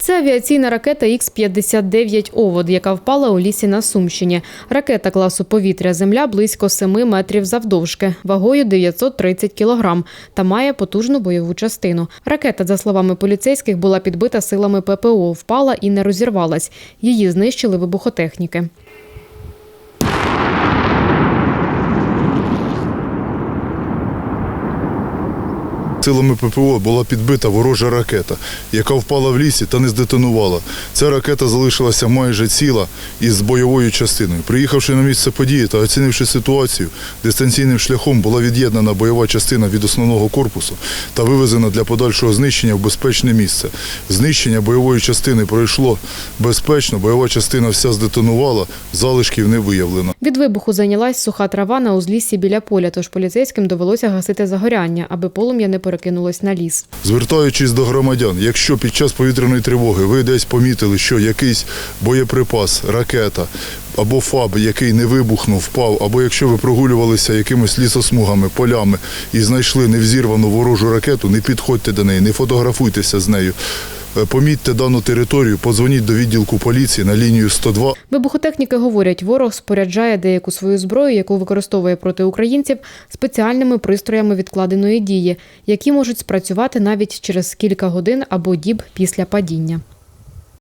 Це авіаційна ракета Х-59 «Овод», яка впала у лісі на Сумщині. Ракета класу повітря-земля близько 7 метрів завдовжки, вагою 930 кілограм та має потужну бойову частину. Ракета, за словами поліцейських, була підбита силами ППО, впала і не розірвалась. Її знищили вибухотехніки. Силами ППО була підбита ворожа ракета, яка впала в лісі та не здетонувала. Ця ракета залишилася майже ціла із бойовою частиною. Приїхавши на місце події та оцінивши ситуацію, дистанційним шляхом була від'єднана бойова частина від основного корпусу та вивезена для подальшого знищення в безпечне місце. Знищення бойової частини пройшло безпечно, бойова частина вся здетонувала, залишків не виявлено. Від вибуху зайнялась суха трава на узліссі біля поля, тож поліцейським довелося гасити загоряння, аби полум'я не перекинулось на ліс. Звертаючись до громадян, якщо під час повітряної тривоги ви десь помітили, що якийсь боєприпас, ракета або ФАБ, який не вибухнув, впав, або якщо ви прогулювалися якимись лісосмугами, полями і знайшли невзірвану ворожу ракету, не підходьте до неї, не фотографуйтеся з нею. Е, Помітьте дану територію, подзвоніть до відділку поліції на лінію 102 Вибухотехніки говорять, ворог споряджає деяку свою зброю, яку використовує проти українців, спеціальними пристроями відкладеної дії, які можуть спрацювати навіть через кілька годин або діб після падіння.